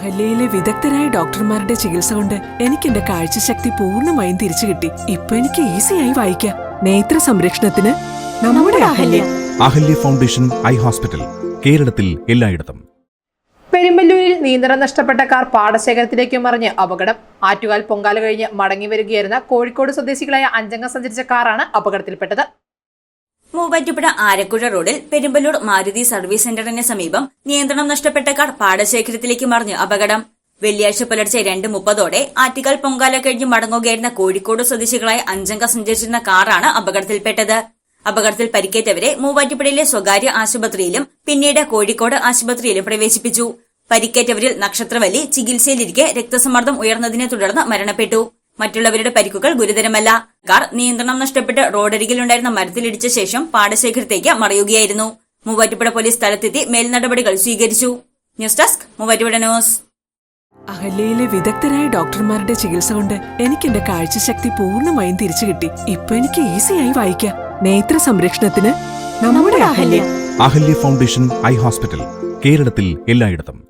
അഹല്യയിലെ വിദഗ്ധരായ ഡോക്ടർമാരുടെ ചികിത്സ കൊണ്ട് എനിക്ക് എന്റെ കാഴ്ചശക്തി പൂർണമായും തിരിച്ചു കിട്ടി. ഇപ്പൊ എനിക്ക് ഈസിയായി വായിക്കാം. നേത്ര സംരക്ഷണത്തിന് നമ്മുടെ Ahalya. Ahalya foundation eye hospital കേരളത്തിൽ എല്ലായിടത്തും. പെരുമ്പല്ലൂരിൽ നിയന്ത്രണം നഷ്ടപ്പെട്ട കാർ പാടശേഖരത്തിലേക്ക് മറിഞ്ഞ് അപകടം. ആറ്റുകാൽ പൊങ്കാല കഴിഞ്ഞ് മടങ്ങി വരികയായിരുന്ന കോഴിക്കോട് സ്വദേശികളായ അഞ്ചംഗം സഞ്ചരിച്ച കാറാണ് അപകടത്തിൽപ്പെട്ടത്. മൂവാറ്റുപുഴ ആരക്കുഴ റോഡിൽ പെരുമ്പല്ലൂർ മാരുതി സർവീസ് സെന്ററിന് സമീപം നിയന്ത്രണം നഷ്ടപ്പെട്ട കാർ പാടശേഖരത്തിലേക്ക് മറിഞ്ഞ് അപകടം. വെള്ളിയാഴ്ച പുലർച്ചെ രണ്ട് മുപ്പതോടെ ആറ്റുകൾ പൊങ്കാല കഴിഞ്ഞ് മടങ്ങുകയായിരുന്ന കോഴിക്കോട് സ്വദേശികളായ അഞ്ചംഗ സഞ്ചരിച്ചിരുന്ന കാറാണ് അപകടത്തിൽപ്പെട്ടത്. അപകടത്തിൽ പരിക്കേറ്റവരെ മൂവാറ്റുപുഴയിലെ സ്വകാര്യ ആശുപത്രിയിലും പിന്നീട് കോഴിക്കോട് ആശുപത്രിയിലും പ്രവേശിപ്പിച്ചു. പരിക്കേറ്റവരിൽ നക്ഷത്രവലി ചികിത്സയിലിരിക്കെ രക്തസമ്മർദ്ദം ഉയർന്നതിനെ തുടർന്ന് മരണപ്പെട്ടു. മറ്റുള്ളവരുടെ പരിക്കുകൾ ഗുരുതരമല്ല. കാർ നിയന്ത്രണം നഷ്ടപ്പെട്ട് റോഡരികിലുണ്ടായിരുന്ന മരത്തിലിടിച്ച ശേഷം പാടശേഖരത്തേക്ക് മറയുകയായിരുന്നു. മൂവാറ്റുപുഴ പോലീസ് സ്ഥലത്തെത്തി മേൽനടപടികൾ സ്വീകരിച്ചു. News desk Muvattupuzha news. അഹല്യയിലെ വിദഗ്ധരായ ഡോക്ടർമാരുടെ ചികിത്സ കൊണ്ട് എനിക്ക് എന്റെ കാഴ്ചശക്തി പൂർണമായും തിരിച്ചു കിട്ടി. ഇപ്പൊ എനിക്ക് ഈസിയായി വായിക്കാം. നേത്ര സംരക്ഷണത്തിന് നമ്മുടെ Ahalya. Ahalya foundation eye hospital കേരളത്തിൽ എല്ലായിടത്തും.